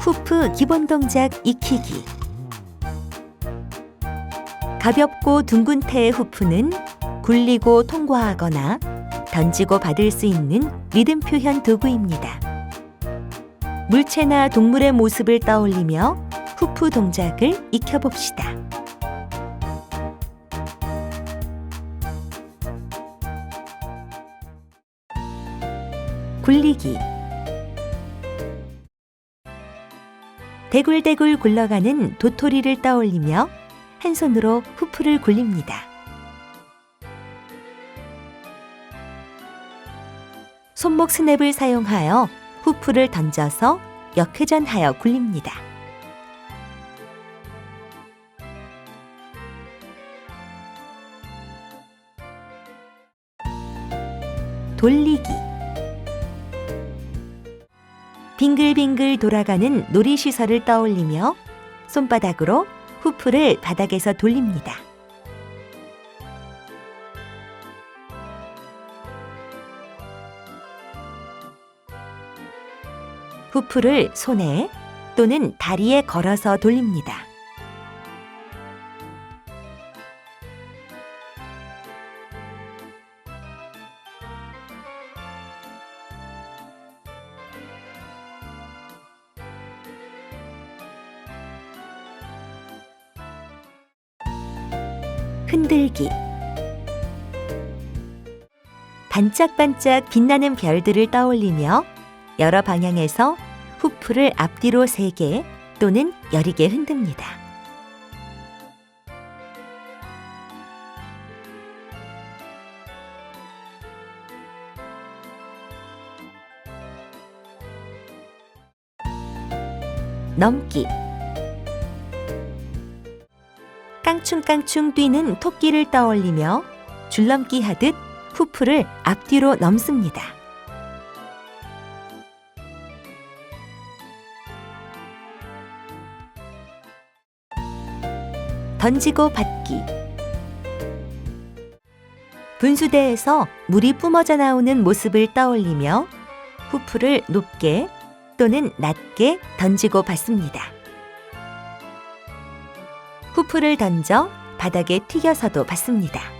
후프 기본 동작 익히기. 가볍고 둥근 태의 후프는 굴리고 통과하거나 던지고 받을 수 있는 리듬 표현 도구입니다. 물체나 동물의 모습을 떠올리며 후프 동작을 익혀봅시다. 굴리기 대굴대굴 굴러가는 도토리를 떠올리며 한 손으로 후프를 굴립니다. 손목 스냅을 사용하여 후프를 던져서 역회전하여 굴립니다. 돌리기 빙글빙글 돌아가는 놀이시설을 떠올리며 손바닥으로 후프를 바닥에서 돌립니다. 후프를 손에 또는 다리에 걸어서 돌립니다. 흔들기 반짝반짝 빛나는 별들을 떠올리며 여러 방향에서 후프를 앞뒤로 세게 또는 여리게 흔듭니다. 넘기 깡충깡충 뛰는 토끼를 떠올리며 줄넘기 하듯 후프를 앞뒤로 넘습니다. 던지고 받기 분수대에서 물이 뿜어져 나오는 모습을 떠올리며 후프를 높게 또는 낮게 던지고 받습니다. 후프를 던져 바닥에 튀겨서도 받습니다.